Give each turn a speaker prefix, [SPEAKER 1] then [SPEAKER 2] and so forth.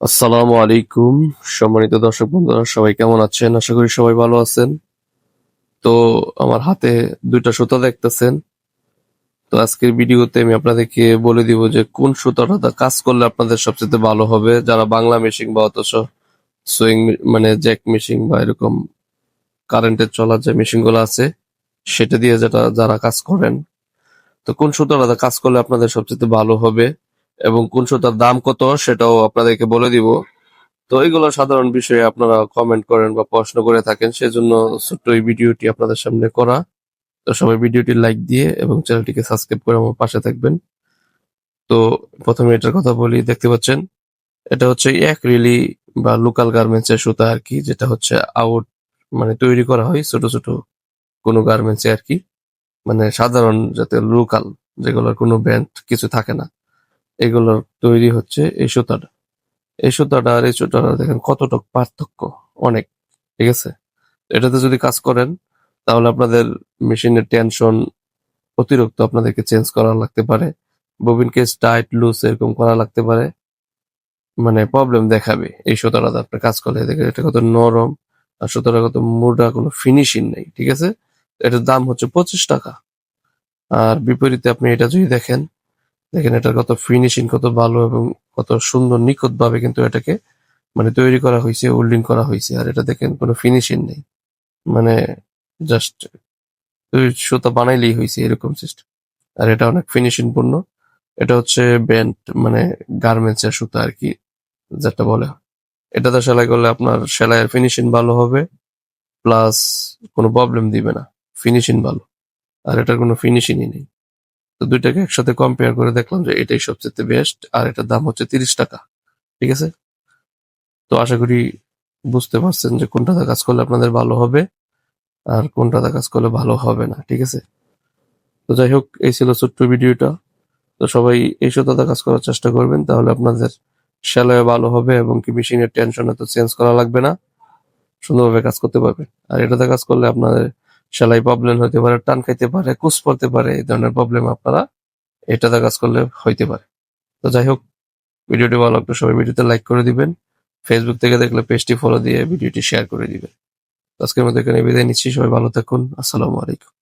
[SPEAKER 1] আসসালামু আলাইকুম, সম্মানিত দর্শক বন্ধুরা, সবাই কেমন আছেন? আশা করি সবাই ভালো আছেন। তো আমার হাতে দুইটা সুতা দেখতেছেন। তো আজকের ভিডিওতে আমি আপনাদেরকে বলে দিব যে কোন সুতাটা কাজ করলে আপনাদের সবচেয়ে ভালো হবে। যারা বাংলা মেশিন বা অথচ সুইং মানে জ্যাক মেশিন বা এরকম কারেন্টের চলার যে মেশিনগুলো আছে, সেটা দিয়ে যেটা যারা কাজ করেন। তো কোন সুতাটা কাজ করলে আপনাদের সবচেয়ে ভালো হবে? এবং কোন সুতার দাম কত সেটাও আপনাদেরকে বলে দিব। তো এইগুলো সাধারণ বিষয়ে আপনারা কমেন্ট করেন বা প্রশ্ন করে থাকেন, সেজন্য ছোট্ট এই ভিডিওটি আপনাদের সামনে করা। তো সবাই ভিডিওটি লাইক দিয়ে এবং চ্যানেলটিকে সাবস্ক্রাইব করে আমার পাশে থাকবেন। তো প্রথমে এটার কথা বলি, দেখতে পাচ্ছেন, এটা হচ্ছে এক রিলি বা লোকাল গার্মেন্টস এর সুতা আর কি, যেটা হচ্ছে আউট মানে তৈরি করা হয় ছোট ছোট কোনো গার্মেন্টস আর কি। মানে সাধারণ যাতে লোকাল যেগুলোর কোনো ব্যান্ড কিছু থাকে না। এগুলোর তৈরি হচ্ছে এই সুতাটা। এই সুতাটা আর এই সুতাটা দেখেন কতটুক পার্থক্য অনেক, ঠিক আছে? এটাতে যদি কাজ করেন, তাহলে আপনাদের মেশিনের টেনশন অতিরিক্ত আপনাদেরকে চেঞ্জ করা লাগতে পারে। ববিন কেস টাইট, লুজ এরকম করা লাগতে পারে। মানে প্রবলেম দেখাবে এই সুতাটাতে আপনার কাজ করলে। দেখেন এটা কত নরম আর সুতাটা কত মোটা, কোনো ফিনিশিং নেই, ঠিক আছে? এটার দাম হচ্ছে পঁচিশ টাকা। আর বিপরীতে আপনি এটা যদি দেখেন দেখেন এটার কত ফিনিশিং কত ভালো এবং কত সুন্দর নিখুঁত ভাবে কিন্তু এটাকে মানে তৈরি করা হয়েছে ওল্ডিং করা হয়েছে। আর এটা দেখেন কোনো ফিনিশিং নেই। মানে জাস্ট সুতা বানাইলেই হয়েছে এরকম সিস্টেম আর এটা অনেক ফিনিশিং পূর্ণ। এটা হচ্ছে ব্যান্ড মানে গার্মেন্টস এর সুতা আর কি, যেটা বলে। এটাতে সেলাই করলে আপনার সেলাইয়ের ফিনিশিং ভালো হবে প্লাস কোনো প্রবলেম দিবে না। ফিনিশিং ভালো। আর এটার কোনো ফিনিশিংই নেই। তো দুইটাকে একসাথে কম্পেয়ার করে দেখলাম যে এটাই সবচেয়ে বেস্ট আর এটার দাম হচ্ছে তিরিশ টাকা। ঠিক আছে? তো আশা করি বুঝতে পারছেন যে কোনটাতে কাজ করলে আপনাদের ভালো হবে আর কোনটাতে কাজ করলে ভালো হবে না। ঠিক আছে? তো যাই হোক, এই ছিল ছোট্ট ভিডিওটা। তো সবাই এই সুতাতে কাজ করার চেষ্টা করবেন, তাহলে আপনাদের সেলাই ভালো হবে এবং কি মেশিনের টেনশন এত চেঞ্জ করা লাগবে না। সুন্দরভাবে কাজ করতে পারবেন। আর এটাতে কাজ করলে আপনাদের সেলাই প্রবলেম হতে পারে, টান খাইতে পারে কুচ পড়তে পারে, এই ধরনের প্রবলেম আপনারা এটাতে কাজ করলে হইতে পারে। তো যাই হোক, ভিডিওটি ভালো লাগলে সবাই ভিডিওতে লাইক করে দিবেন ফেসবুক থেকে দেখলে পেজটি ফলো দিয়ে ভিডিওটি শেয়ার করে দিবেন। আজকের মতো এখানে বিদায় নিচ্ছি, সবাই ভালো থাকুন, আসসালামু আলাইকুম।